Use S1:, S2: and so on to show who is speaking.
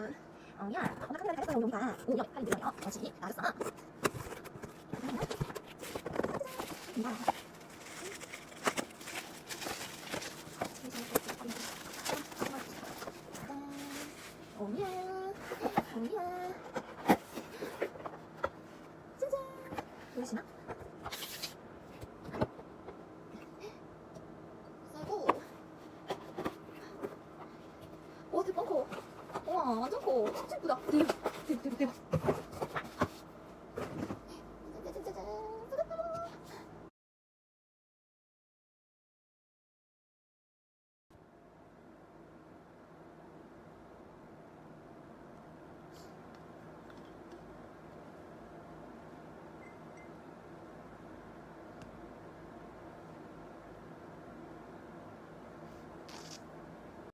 S1: 어, 야, 오늘 카메라 잘했어요, 용이가. 오, 야, 팔이 들어요. 그렇지, 나갔어. 자. 오야, 오야. 짜잔. 보이시나? 대박, 대박.